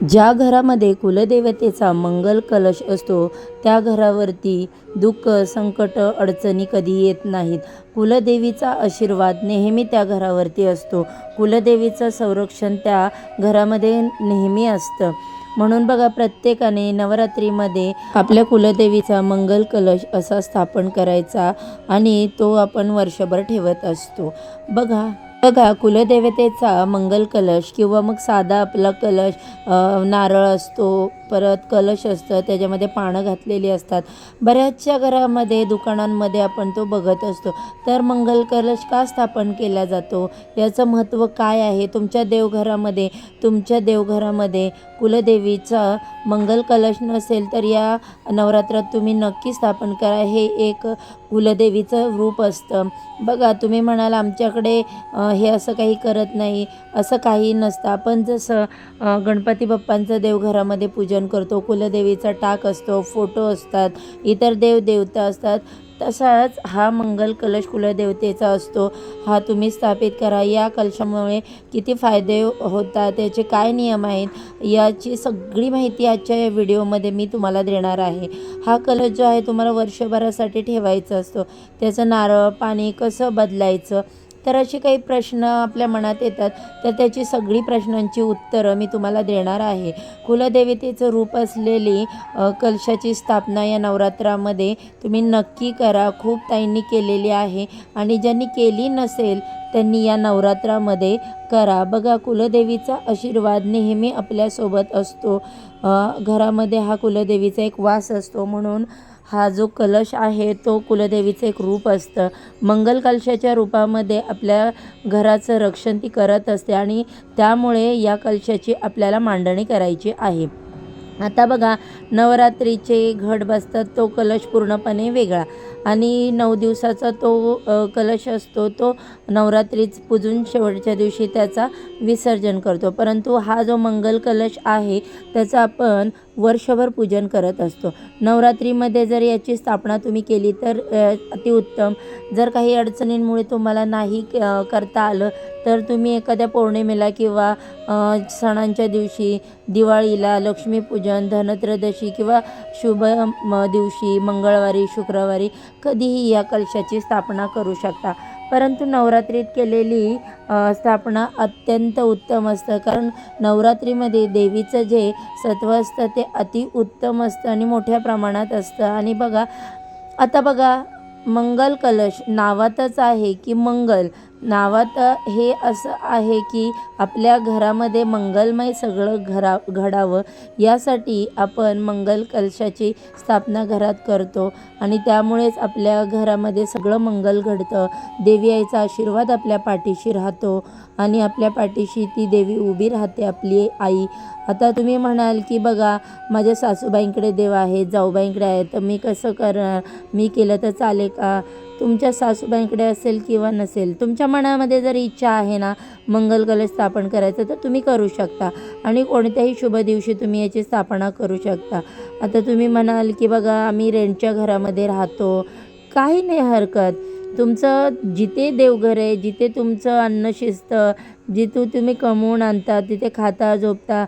ज्या घरामध्ये कुलदेवतेचा मंगल कलश असतो त्या घरावरती दुःख संकट अडचणी कधी येत नाहीत. कुलदेवीचा आशीर्वाद नेहमी त्या घरावरती असतो. कुलदेवीचं संरक्षण त्या घरामध्ये नेहमी असतं. म्हणून बघा प्रत्येकाने नवरात्रीमध्ये आपल्या कुलदेवीचा मंगल कलश असा स्थापन करायचा आणि तो आपण वर्षभर ठेवत असतो. बघा बघा कुलदेवतेचा मंगल कलश किंवा मग साधा आपला कलश नारळ असतो परत कलश असतं त्याच्यामध्ये पानं घातलेली असतात. बऱ्याचशा घरामध्ये दुकानांमध्ये आपण तो बघत असतो. तर मंगल कलश का स्थापन केला जातो? याचं महत्त्व काय आहे? तुमच्या देवघरामध्ये तुमच्या देवघरामध्ये कुलदेवीचा मंगल कलश नसेल तर या नवरात्रात तुम्ही नक्की स्थापन करा. हे एक कुलदेवीचं रूप असतं. बघा तुम्ही म्हणाल आमच्याकडे हे असं काही करत नाही असं काही नसतं. आपण जसं गणपती बाप्पांचं देवघरामध्ये पूजन करतो कुलदेवीचा टाक असतो फोटो असतात इतर देवदेवता असतात तसाच हा मंगल कलश कुलदेवतेचा असतो. हा तुम्ही स्थापित करा. या कलशामुळे किती फायदे होतात त्याचे काय नियम आहेत याची सगळी माहिती आजच्या या व्हिडिओमध्ये मी तुम्हाला देणार आहे. हा कलश जो आहे तुम्हाला वर्षभरासाठी ठेवायचा असतो. त्याचं नारळ पाणी कसं बदलायचं तर असे काही प्रश्न आपल्या मनात येतात. तर त्याची सगळी प्रश्नांची उत्तरं मी तुम्हाला देणार आहे. कुलदेवतेचं रूप असलेली कलशाची स्थापना या नवरात्रामध्ये तुम्ही नक्की करा. खूप ताईंनी केलेली आहे. आणि ज्यांनी केली नसेल त्यांनी या नवरात्रामध्ये करा. बघा कुलदेवीचा आशीर्वाद नेहमी आपल्यासोबत असतो. घरामध्ये हा कुलदेवीचा एक वास असतो. म्हणून हा जो कलश आहे तो कुलदेवीचं एक रूप असतं. मंगल कलशाच्या रूपामध्ये आपल्या घराचं रक्षण ती करत असते आणि त्यामुळे या कलशाची आपल्याला मांडणी करायची आहे. आता बघा नवरात्रीचे घट बसतात तो कलश पूर्णपणे वेगळा. आणि नऊ दिवसाचा तो कलश असतो तो नवरात्रीच पूजून शेवटच्या दिवशी त्याचा विसर्जन करतो. परंतु हा जो मंगल कलश आहे त्याचा आपण वर्षभर पूजन करत असतो. नवरात्रीमध्ये जर याची स्थापना तुम्ही केली तर अतिउत्तम जर काही अडचणींमुळे तुम्हाला नाही करता आलं तर तुम्ही एखाद्या पौर्णिमेला किंवा सणांच्या दिवशी दिवाळीला लक्ष्मीपूजन धनत्रयोदशी किंवा शुभ म, दिवशी मंगळवारी शुक्रवारी कधीही या कलशाची स्थापना करू शकता. परंतु नवरात्रीत केलेली स्थापना अत्यंत उत्तम असतं. कारण नवरात्रीमध्ये देवीचं जे सत्व असतं ते अतिउत्तम असतं आणि मोठ्या प्रमाणात असतं. आणि बघा आता बघा मंगल कलश नावातच आहे की मंगल. नावात हे असं आहे की आपल्या घरामध्ये मंगलमय सगळं घरा घडावं. यासाठी आपण मंगल कलशाची स्थापना घरात करतो आणि त्यामुळेच आपल्या घरामध्ये सगळं मंगल घडतं. देवी आईचा आशीर्वाद आपल्या पाठीशी राहतो. आणि आपल्या पाठीशी ती देवी उभी राहते आपली आई. आता तुम्ही म्हणाल की बघा माझ्या सासूबाईंकडे देव आहे जाऊबाईंकडे आहे तर मी कसं करणार मी केलं तर चालेल का? तुमच्या सासूबाईंकडे असेल किंवा नसेल तुमच्या मनामध्ये जर इच्छा आहे ना मंगल कलश स्थापन करायचं तर तुम्ही करू शकता. आणि कोणत्याही शुभ दिवशी तुम्ही याची स्थापना करू शकता. आता तुम्ही म्हणाल की बघा आम्ही रेंटच्या घरामध्ये राहतो. काही नाही हरकत. तुमचं जिथे देवघर आहे जिथे तुमचं अन्न शिजतं जिथून तुम्ही कमवून आणता तिथे खाता झोपता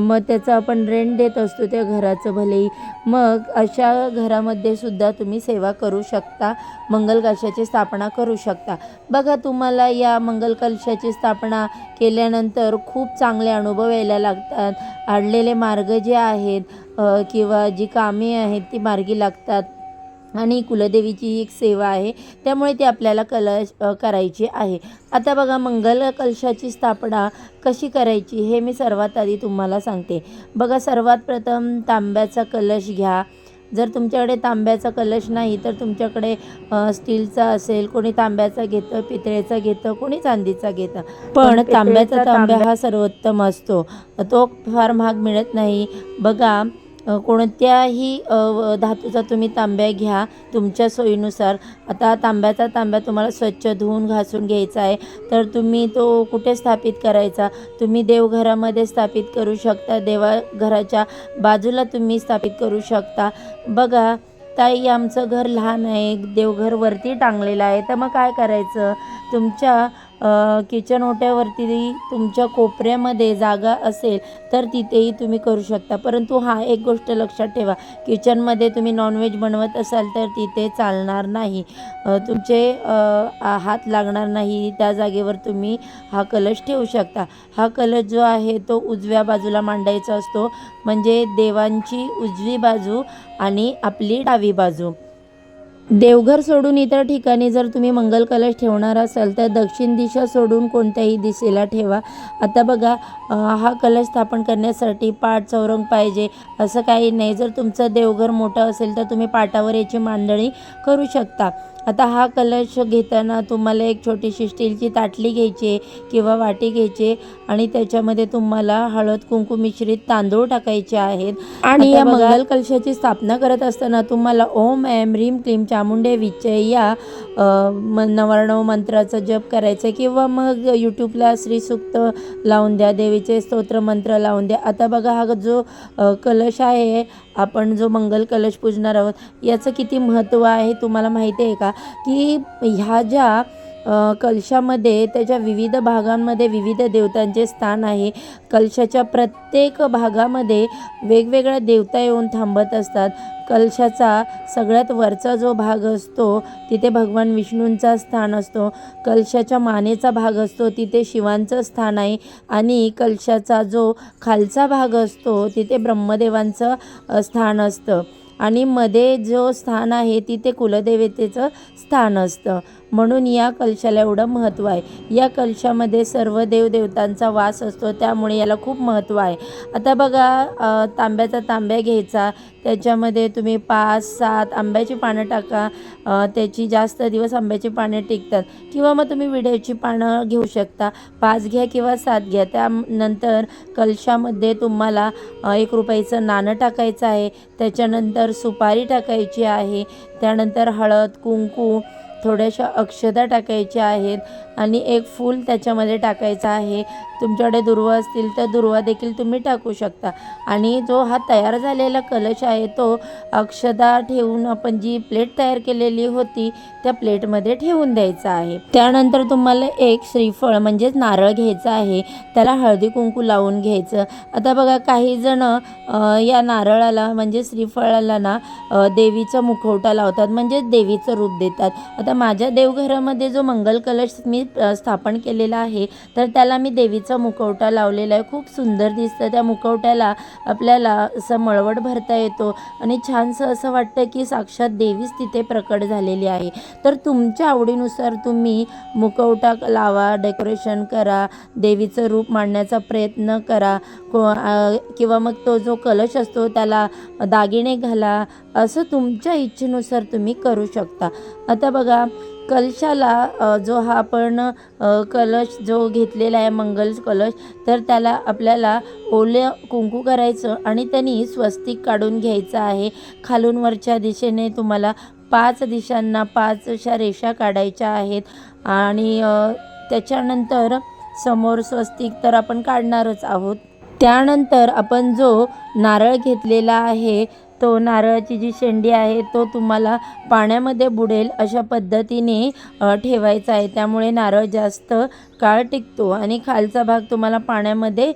मग त्याचं आपण रेंट देत असतो त्या घराचं भलेही. मग अशा घरामध्ये सुद्धा तुम्ही सेवा करू शकता मंगल कलशाची स्थापना करू शकता. बघा तुम्हाला या मंगल कलशाची स्थापना केल्यानंतर खूप चांगले अनुभव यायला लागतात. आणलेले मार्ग जे आहेत किंवा जी कामे आहेत ती मार्गी लागतात. आणि कुलदेवीची ही एक सेवा आहे त्यामुळे ती आपल्याला कलश करायची आहे. आता बघा मंगल कलशाची स्थापना कशी करायची हे मी सर्वात आधी तुम्हाला सांगते. बघा सर्वात प्रथम तांब्याचा कलश घ्या. जर तुमच्याकडे तांब्याचा कलश नाही तर तुमच्याकडे स्टीलचा असेल कोणी तांब्याचा घेतं पितळेचा घेतं कोणी चांदीचा घेतं. पण तांब्याचा तांब्या हा सर्वोत्तम असतो. तो फार महाग मिळत नाही. बघा कोणत्याही व- धातूचा तुम्ही तांब्या घ्या तुमच्या सोयीनुसार. आता तांब्याचा तांब्या तुम्हाला स्वच्छ धुवून घासून घ्यायचा आहे. तर तुम्ही तो कुठे स्थापित करायचा? तुम्ही देवघरामध्ये स्थापित करू शकता देवाघराच्या बाजूला तुम्ही स्थापित करू शकता. बघा ताई आमचं घर लहान आहे देवघर वरती टांगलेलं आहे. तर मग काय करायचं? तुमच्या किचन ओट्यावरती तुमच्या कोपऱ्यामध्ये जागा असेल तर तिथेही तुम्ही करू शकता. परंतु हा एक गोष्ट लक्षात ठेवा. किचनमध्ये तुम्ही नॉनव्हेज बनवत असाल तर तिथे चालणार नाही. तुमचे हात लागणार नाही. त्या जागेवर तुम्ही हा कलश ठेवू शकता. हा कलश जो आहे तो उजव्या बाजूला मांडायचा असतो. म्हणजे देवांची उजवी बाजू आणि आपली डावी बाजू. देवघर सोडून इतर ठिकाणी जर तुम्ही मंगल कलश ठेवणार असाल तर दक्षिण दिशा सोडून कोणत्याही दिशेला ठेवा. आता बघा हा कलश स्थापन करण्यासाठी पाठ चौरंग पाहिजे असं काही नाही. जर तुमचं देवघर मोठं असेल तर तुम्ही पाटावर याची मांडणी करू शकता. आता हा कलश घेताना तुम्हाला एक छोटीशी स्टीलची ताटली घ्यायची आहे किंवा वाटी घ्यायची आणि त्याच्यामध्ये तुम्हाला हळद कुंकू मिश्रित तांदूळ टाकायचे आहेत. आणि या मंगल कलशाची स्थापना करत असताना तुम्हाला ओम ऐम ह्रीम क्लीम चामुंडे विचय या नवरणव मंत्राचा जप करायचा आहे. किंवा मग यूट्यूबला श्रीसूक्त लावून द्या देवीचे स्तोत्र मंत्र लावून द्या. आता बघा हा जो कलश आहे आपण जो मंगल कलश पूजणार आहोत याचं किती महत्त्व आहे तुम्हाला माहिती आहे का? की ह्या ज्या कलशामध्ये त्याच्या विविध भागांमध्ये विविध देवतांचे स्थान आहे. कलशाच्या प्रत्येक भागामध्ये वेगवेगळ्या देवता येऊन थांबत असतात. कलशाचा सगळ्यात वरचा जो भाग असतो तिथे भगवान विष्णूंचा स्थान असतो. कलशाच्या मानेचा भाग असतो तिथे शिवांचं स्थान आहे. आणि कलशाचा जो खालचा भाग असतो तिथे ब्रह्मदेवांचं स्थान असतं. आणि मध्ये जो स्थान आहे तिथे कुलदेवतेचं स्थान असतं. म्हणून या कलशाला एवढं महत्त्व आहे. या कलशामध्ये सर्व देवदेवतांचा वास असतो त्यामुळे याला खूप महत्त्व आहे. आता बघा तांब्याचा तांब्या घ्यायचा. त्याच्यामध्ये तुम्ही पाच सात आंब्याची पानं टाका. त्याची जास्त दिवस आंब्याची पाने टिकतात. किंवा मग तुम्ही विड्याची पानं घेऊ शकता. पाच घ्या किंवा सात घ्या. त्यानंतर कलशामध्ये तुम्हाला एक रुपयाचं नाणं टाकायचं आहे. त्याच्यानंतर सुपारी टाकायची आहे. त्यानंतर हळद कुंकू थोड्याशा अक्षदा टाकायच्या आहेत. आणि एक फूल त्याच्यामध्ये टाकायचं आहे. तुमच्याकडे दुर्वा असतील तर दुर्वा देखील तुम्ही टाकू शकता. आणि जो हा तयार झालेला कलश आहे तो अक्षदा ठेवून आपण जी प्लेट तयार केलेली होती त्या प्लेटमध्ये ठेवून द्यायचा आहे. त्यानंतर तुम्हाला एक श्रीफळ म्हणजेच नारळ घ्यायचं आहे. त्याला हळदी कुंकू लावून घ्यायचं. आता बघा काही जण या नारळाला म्हणजे श्रीफळाला ना देवीचं देवीचा मुखवटा लावतात म्हणजेच देवीचं रूप देतात. आता माझ्या देवघरामध्ये जो मंगल कलश मी स्थापन केलेलं आहे. तर त्याला मी देवीचा मुखवटा लावलेला आहे. खूप सुंदर दिसतं त्या मुखवट्याला आपल्याला असं मळवट भरता येतो आणि छानसं असं वाटतं की साक्षात देवीच तिथे प्रकट झालेली आहे. तर तुमच्या आवडीनुसार तुम्ही मुखवटा लावा डेकोरेशन करा देवीचं रूप मांडण्याचा प्रयत्न करा. को किंवा मग तो जो कलश असतो त्याला दागिने घाला. असं तुमच्या इच्छेनुसार तुम्ही करू शकता. आता बघा कलशाला जो हा आपण कलश जो घेतलेला आहे मंगल कलश तर त्याला आपल्याला ओले कुंकू करायचं आणि त्यांनी स्वस्तिक काढून घ्यायचं आहे. खालून वरच्या दिशेने तुम्हाला पाच दिशांना पाच अशा रेषा काढायच्या आहेत. आणि त्याच्यानंतर समोर स्वस्तिक तर आपण काढणारच आहोत. त्यानंतर आपण जो नारळ घेतलेला आहे तो नारळाची जी शेंडी आहे तो तुम्हाला पाण्यामध्ये बुडेल अशा पद्धतीने ठेवायचा आहे. त्यामुळे नारळ जास्त काळ टिकतो आणि खालचा भाग तुम्हाला पाण्यामध्ये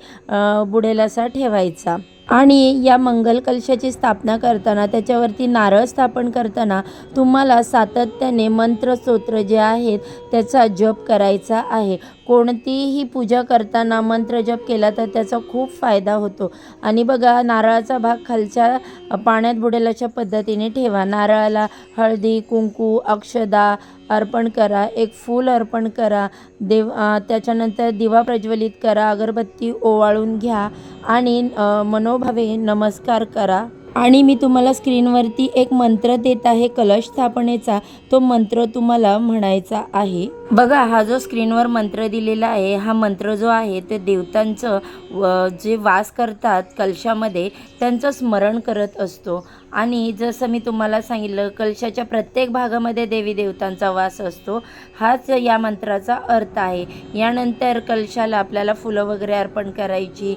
बुडेल असा ठेवायचा. आणि या मंगल कलशाची स्थापना करताना त्याच्यावरती नारळ स्थापन करताना तुम्हाला सातत्याने मंत्र स्तोत्र जे आहेत त्याचा जप करायचा आहे. कोणतीही पूजा करताना मंत्र जप केला तर त्याचा खूप फायदा होतो. आणि बघा नारळाचा भाग खालच्या पाण्यात बुडेल अशा पद्धतीने ठेवा. नारळाला हळदी कुंकू अक्षदा अर्पण करा. एक फूल अर्पण करा. देव त्याच्यानंतर दिवा प्रज्वलित करा. अगरबत्ती ओवाळून घ्या. आणि मनोभावे नमस्कार करा. आणि मी तुम्हाला स्क्रीनवरती एक मंत्र देत आहे कलश स्थापनेचा. तो मंत्र तुम्हाला म्हणायचा आहे. बघा हा जो स्क्रीनवर मंत्र दिलेला आहे हा मंत्र जो आहे ते देवतांचं व- जे वास करतात कलशामध्ये त्यांचं स्मरण करत असतो. आणि जसं मी तुम्हाला सांगितलं कलशाच्या प्रत्येक भागामध्ये देवी देवतांचा वास असतो. हाच या मंत्राचा अर्थ आहे. यानंतर कलशाला आपल्याला फुलं वगैरे अर्पण करायची.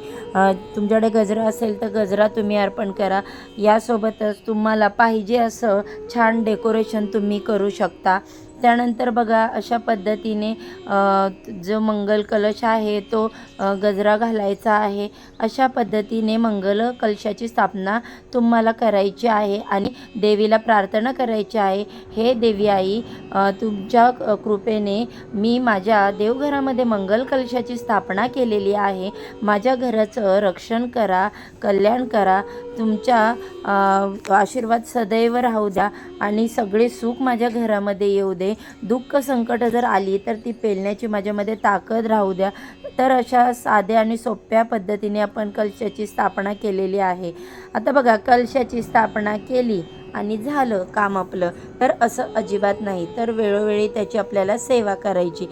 तुमच्याकडे गजरा असेल तर गजरा तुम्ही अर्पण करा. यासोबतच तुम्हाला पाहिजे असं छान डेकोरेशन तुम्ही करू शकता. त्यानंतर बघा अशा पद्धतीने जो मंगल कलश आहे तो गजरा घालायचा आहे. अशा पद्धतीने मंगल कलशाची स्थापना तुम्हाला करायची आहे आणि देवीला प्रार्थना करायची आहे. हे देवी आई तुमच्या कृपेने मी माझ्या देवघरामध्ये मंगल कलशाची स्थापना केलेली आहे. माझ्या घराचं रक्षण करा कल्याण करा. तुमच्या आशीर्वाद सदैव राहू द्या आणि सगळे सुख माझ्या घरामध्ये येऊ दे. दुःख संकट जर आली तर ती पेलण्याची माझ्यामध्ये ताकद राहू द्या. तर अशा साध्या आणि सोप्या पद्धतीने आपण कलशाची स्थापना केलेली आहे. आता बघा कलशाची स्थापना केली आणि झालं काम आपलं. तर असं अजिबात नाही. तर वेळोवेळी त्याची आपल्याला सेवा करायची.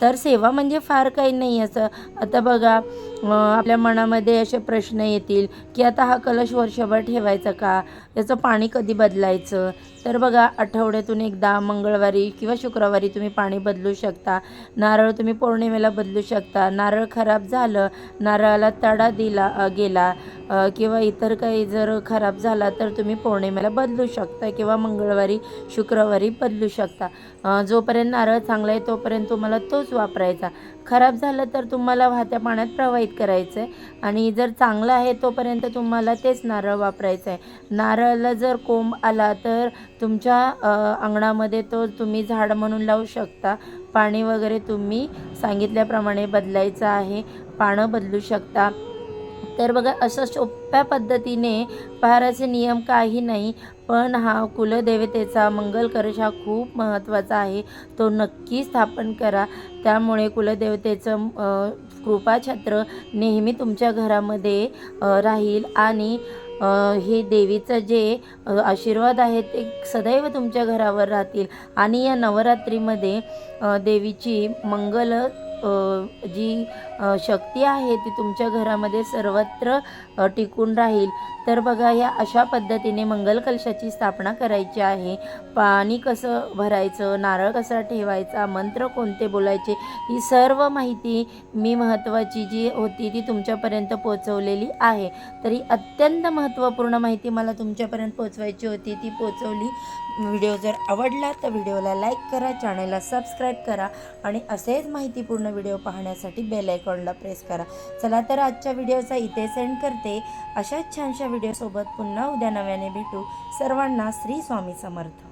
तर सेवा म्हणजे फार काही नाही असं. आता बघा आपल्या मनामध्ये असे प्रश्न येतील की आता हा कलश वर्षभर ठेवायचा का? याचं पाणी कधी बदलायचं? तर बघा आठवड्यातून एकदा मंगळवारी किंवा शुक्रवारी तुम्ही पाणी बदलू शकता. नारळ तुम्ही पौर्णिमेला बदलू शकता. नारळ खराब झालं नारळाला तडा दिला गेला. किंवा इतर काही जर खराब झाला तर तुम्ही पौर्णिमेला बदलू शकता किंवा मंगळवारी शुक्रवारी बदलू शकता. जोपर्यंत नारळ चांगला आहे तोपर्यंत तुम्हाला तोच वापरायचा. खराब झालं तर तुम्हाला वाहत्या पाण्यात प्रवाहित करायचं आहे आणि जर चांगलं आहे तोपर्यंत तुम्हाला तेच नारळ वापरायचं आहे नारळाला जर कोंब आला तर तुमच्या अंगणामध्ये तो तुम्ही झाड म्हणून लावू शकता. पाणी वगैरे तुम्ही सांगितल्याप्रमाणे बदलायचं आहे. पानं बदलू शकता. तर बघा असं सोप्या पद्धतीने पहाराचे नियम काही नाही पण हा कुलदेवतेचा मंगल कलश हा खूप महत्त्वाचा आहे. तो नक्की स्थापन करा. त्यामुळे कुलदेवतेचं कृपाछत्र नेहमी तुमच्या घरामध्ये राहील आणि हे देवीचं जे आशीर्वाद आहे ते सदैव तुमच्या घरावर राहतील. आणि या नवरात्रीमध्ये देवीची मंगल जी शक्ती आहे ती तुमच्या घरामध्ये सर्वत्र टिकून राहील. तर बघा या अशा पद्धतीने मंगल कलशाची स्थापना करायची आहे. पाणी कसं भरायचं नारळ कसा ठेवायचा मंत्र कोणते बोलायचे ही सर्व माहिती मी महत्त्वाची जी होती ती तुमच्यापर्यंत पोचवलेली आहे. तरी अत्यंत महत्त्वपूर्ण माहिती मला तुमच्यापर्यंत पोचवायची होती ती पोचवली व्हिडिओ जर आवडला तर व्हिडिओला लाईक करा चॅनलला सबस्क्राईब करा आणि असेच माहितीपूर्ण व्हिडिओ पाहण्यासाठी बेल आयकॉनला प्रेस करा. चला तर आजच्या व्हिडिओचा इथे सेंड करते. अशाच छानशा व्हिडिओसोबत पुन्हा उद्या नव्याने भेटू. सर्वांना श्री स्वामी समर्थ.